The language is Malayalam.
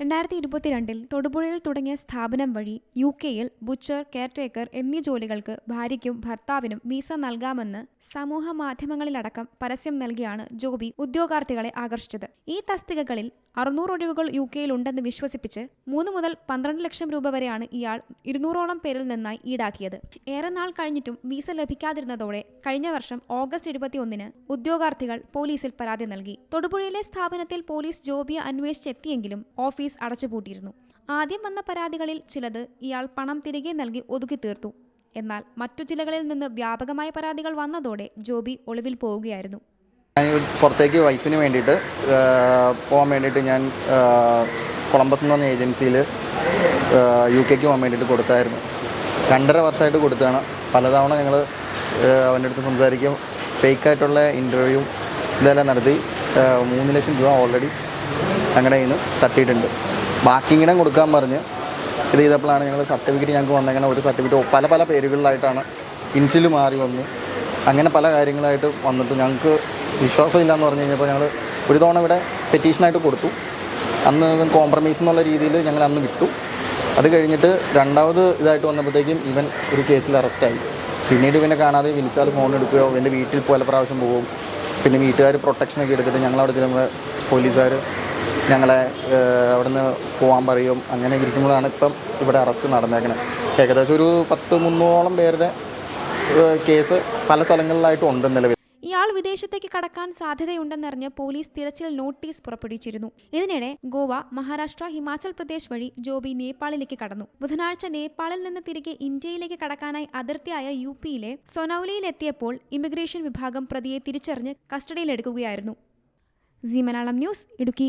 രണ്ടായിരത്തി ഇരുപത്തിരണ്ടിൽ തൊടുപുഴയിൽ തുടങ്ങിയ സ്ഥാപനം വഴി യു കെയിൽ ബുച്ചർ കെയർടേക്കർ എന്നീ ജോലികൾക്ക് ഭാര്യയ്ക്കും ഭർത്താവിനും വീസ നൽകാമെന്ന് സമൂഹ മാധ്യമങ്ങളിലടക്കം പരസ്യം നൽകിയാണ് ജോബി ഉദ്യോഗാർത്ഥികളെ ആകർഷിച്ചത്. ഈ തസ്തികകളിൽ അറുന്നൂറ് ഒഴിവുകൾ യു കെയിൽ ഉണ്ടെന്ന് വിശ്വസിപ്പിച്ച് മൂന്ന് മുതൽ പന്ത്രണ്ട് ലക്ഷം രൂപ വരെയാണ് ഇയാൾ ഇരുന്നൂറോളം പേരിൽ നിന്നായി ഈടാക്കിയത്. ഏറെ നാൾ കഴിഞ്ഞിട്ടും വീസ ലഭിക്കാതിരുന്നതോടെ കഴിഞ്ഞ വർഷം ഓഗസ്റ്റ് ഇരുപത്തിയൊന്നിന് ഉദ്യോഗാർത്ഥികൾ പോലീസിൽ പരാതി നൽകി. തൊടുപുഴയിലെ സ്ഥാപനത്തിൽ പോലീസ് ജോബിയെ അന്വേഷിച്ചെത്തിയെങ്കിലും ഓഫീസ് അടച്ചുപൂട്ടിയിരുന്നു. ആദ്യം വന്ന പരാതികളിൽ ചിലത് ഇയാൾ പണം തിരികെ നൽകി ഒതുക്കി തീർത്തു. എന്നാൽ മറ്റു ജില്ലകളിൽ നിന്ന് വ്യാപകമായ പരാതികൾ വന്നതോടെ ജോബി ഒളിവിൽ പോവുകയായിരുന്നു. ഞാൻ പുറത്തേക്ക് വൈഫിന് വേണ്ടിയിട്ട് പോകാൻ വേണ്ടിയിട്ട് ഞാൻ കൊളംബസ് എന്ന് പറഞ്ഞ ഏജൻസിയിൽ യു കെക്ക് പോകാൻ വേണ്ടിയിട്ട് കൊടുത്തായിരുന്നു. രണ്ടര വർഷമായിട്ട് കൊടുത്താണ് പലതവണ ഞങ്ങൾ അവന്റെ അടുത്ത് സംസാരിക്കും. ഫേക്കായിട്ടുള്ള ഇന്റർവ്യൂ ഇതെല്ലാം നടത്തി. മൂന്ന് ലക്ഷം രൂപ ഓൾറെഡി കയ്യിൽ നിന്ന് തട്ടിയിട്ടുണ്ട്. ബാക്കി ഇങ്ങനെ കൊടുക്കാൻ പറഞ്ഞ് ഇത് ചെയ്തപ്പോഴാണ് ഞങ്ങൾ സർട്ടിഫിക്കറ്റ് ഞങ്ങൾക്ക് വന്നിങ്ങനെ ഒരു സർട്ടിഫിക്കറ്റ് പല പല പേരുകളിലായിട്ടാണ് ഇൻസിൽ മാറി വന്നു. അങ്ങനെ പല കാര്യങ്ങളായിട്ട് വന്നിട്ട് ഞങ്ങൾക്ക് വിശ്വാസമില്ല എന്ന് പറഞ്ഞു കഴിഞ്ഞപ്പോൾ ഞങ്ങൾ ഒരു തവണ ഇവിടെ പെറ്റീഷനായിട്ട് കൊടുത്തു. അന്ന് കോംപ്രമൈസ് എന്നുള്ള രീതിയിൽ ഞങ്ങൾ അന്ന് വിട്ടു. അത് കഴിഞ്ഞിട്ട് രണ്ടാമത് ഇതായിട്ട് വന്നപ്പോഴത്തേക്കും ഇവൻ ഒരു കേസിൽ അറസ്റ്റായി പിന്നീട് ഇവനെ കാണാതെ വിളിച്ചാൽ ഫോൺ എടുക്കുകയോ ഇവന്റെ വീട്ടിൽ പല പ്രാവശ്യം പോകും. പിന്നെ വീട്ടുകാർ പ്രൊട്ടക്ഷനൊക്കെ എടുത്തിട്ട് ഞങ്ങളവിടെ ചെല്ലുമ്പോൾ പോലീസുകാർ ഞങ്ങളെ അവിടുന്ന് പോകാൻ പറയും. അങ്ങനെ ഇരിക്കുമ്പോഴാണ് ഇപ്പം ഇവിടെ അറസ്റ്റ് നടന്നേക്കുന്നത് ഏകദേശം ഒരു പത്ത് മുന്നൂറോളം പേരുടെ കേസ് പല സ്ഥലങ്ങളിലായിട്ടും ഉണ്ട് നിലവിൽ. ഇയാൾ വിദേശത്തേക്ക് കടക്കാൻ സാധ്യതയുണ്ടെന്നറിഞ്ഞ് പോലീസ് തിരച്ചിൽ നോട്ടീസ് പുറപ്പെടുവിച്ചിരുന്നു. ഇതിനിടെ ഗോവ മഹാരാഷ്ട്ര ഹിമാചൽ പ്രദേശ് വഴി ജോബി നേപ്പാളിലേക്ക് കടന്നു. ബുധനാഴ്ച നേപ്പാളിൽ നിന്ന് തിരികെ ഇന്ത്യയിലേക്ക് കടക്കാനായി അതിർത്തിയായ യു പിയിലെ സൊനൌലിയിലെത്തിയപ്പോൾ ഇമിഗ്രേഷൻ വിഭാഗം പ്രതിയെ തിരിച്ചറിഞ്ഞ് കസ്റ്റഡിയിലെടുക്കുകയായിരുന്നു. Zee Malayalam news Idukki.